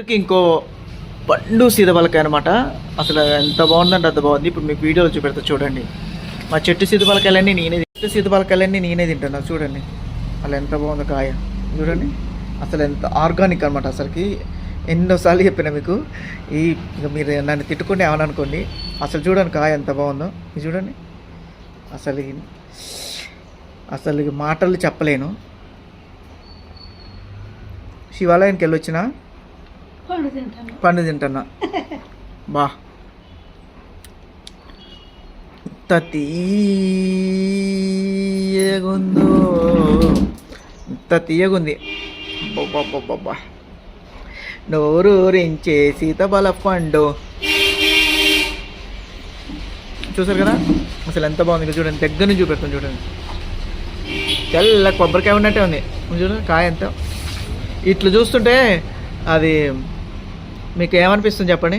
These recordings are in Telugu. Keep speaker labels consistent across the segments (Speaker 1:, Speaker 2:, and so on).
Speaker 1: ఇంకో పండు సీతపలకాయ అనమాట అసలు ఎంత బాగుందంటే అంత బాగుంది. ఇప్పుడు మీకు వీడియోలో చూపెడతా చూడండి. మా చెట్టు సీతపలకాయలన్నీ నేనే చెట్టు సీతపలకాయలన్నీ నేనే తింటున్నా చూడండి. అలా ఎంత బాగుందో కాయ. చూడండి. అసలు ఎంత ఆర్గానిక్ అనమాట అసలుకి. ఎన్నోసార్లు చెప్పిన మీకు. ఈ ఇక మీరు నన్ను తిట్టుకుని ఏమని అసలు చూడండి కాయ ఎంత బాగుందో. ఇది చూడండి. అసలు అసలు మాటలు చెప్పలేను. శివాలయానికి వెళ్ళొచ్చినా
Speaker 2: పండు తింటాను.
Speaker 1: బా. తీయగుందో ఎంత తీయగుంది బొబ్బా నోరూరించే సీతబల పండు. చూసారు కదా? అసలు ఎంత బాగుంది చూడండి. దగ్గర నుంచి చూపెడతాను చూడండి. తెల్ల కొబ్బరికాయ ఉన్నట్టే ఉంది. చూడండి కాయ ఎంత. ఇట్లా చూస్తుంటే అది మీకు ఏమనిపిస్తుంది చెప్పండి?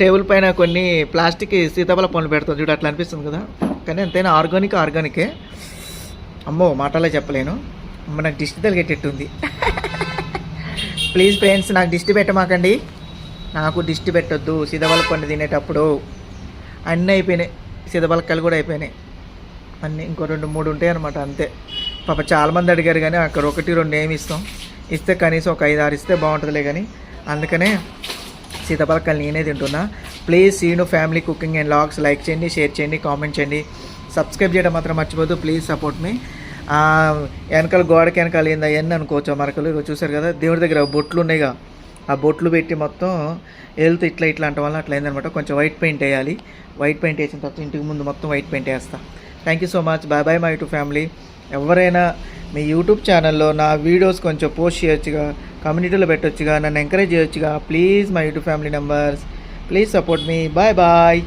Speaker 1: టేబుల్ పైన కొన్ని ప్లాస్టిక్ సీతాఫల పండ్లు పెడతాం చూడు అట్లా అనిపిస్తుంది కదా. కానీ ఎంతైనా ఆర్గానిక్ ఆర్గానికే. అమ్మో మాటలే చెప్పలేను. అమ్మ నాకు దిష్టి తలిగేటట్టుంది. ప్లీజ్ ఫ్రెండ్స్ నాకు దిష్టి పెట్టమాకండి. నాకు దిష్టి పెట్టొద్దు. సీతాఫల పండు తినేటప్పుడు అన్నీ అయిపోయినాయి. సీతాఫలకాయలు కూడా అయిపోయినాయి. అన్నీ ఇంకో రెండు మూడు ఉంటాయి అనమాట అంతే. పాప చాలామంది అడిగారు కానీ అక్కడ ఒకటి రెండు ఏమి ఇస్తాం? ఇస్తే కనీసం ఒక ఐదు ఆరు ఇస్తే బాగుంటుందిలే కానీ అందుకనే సీతాఫలకాయలు నేనే తింటున్నా. Please Seenu family cooking and vlogs like చేయండి షేర్ చేయండి కామెంట్ చేయండి. సబ్స్క్రైబ్ చేయడం మాత్రం మర్చిపోద్దు ప్లీజ్ సపోర్ట్ మీ వెనకాల గోడకి వెనకాల ఏందా అవన్నీ అనుకోవచ్చు మరకలు? ఇక చూసారు కదా దేవుడి దగ్గర బొట్లు ఉన్నాయిగా ఆ బొట్లు పెట్టి మొత్తం వెళ్తూ ఇట్లా ఇట్లా అంట వల్ల అట్లా అయిందనమాట. కొంచెం వైట్ పెయింట్ వేయాలి. వైట్ పెయింట్ వేసిన తర్వాత ఇంటికి ముందు మొత్తం వైట్ పెయింట్ వేస్తా. Thank you so much bye bye my to family ఎవరైనా మీ యూట్యూబ్ ఛానల్లో నా వీడియోస్ కొంచెం పోస్ట్ చేయొచ్చుగా కమ్యూనిటీలో పెట్టొచ్చుగా నన్ను ఎంకరేజ్ చేయొచ్చుగా. Please my YouTube family members please support me bye bye